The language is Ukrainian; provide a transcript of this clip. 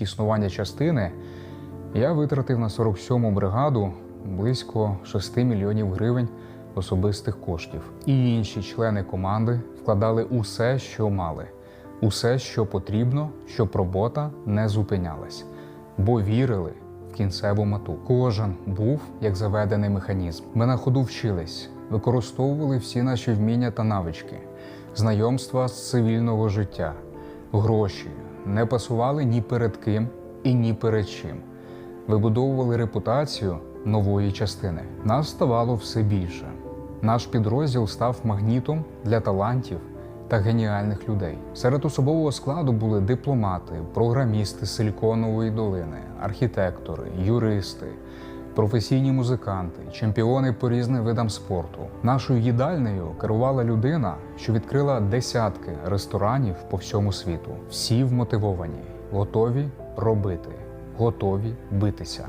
існування частини я витратив на 47-му бригаду близько 6 мільйонів гривень особистих коштів. І інші члени команди вкладали усе, що мали, усе, що потрібно, щоб робота не зупинялась, бо вірили в кінцеву мету. Кожен був як заведений механізм. Ми на ходу вчились, використовували всі наші вміння та навички, знайомства з цивільного життя, гроші не пасували ні перед ким і ні перед чим. Вибудовували репутацію нової частини. Нас ставало все більше. Наш підрозділ став магнітом для талантів та геніальних людей. Серед особового складу були дипломати, програмісти Силіконової долини, архітектори, юристи, професійні музиканти, чемпіони по різним видам спорту. Нашою їдальнею керувала людина, що відкрила десятки ресторанів по всьому світу. Всі вмотивовані, готові робити, готові битися.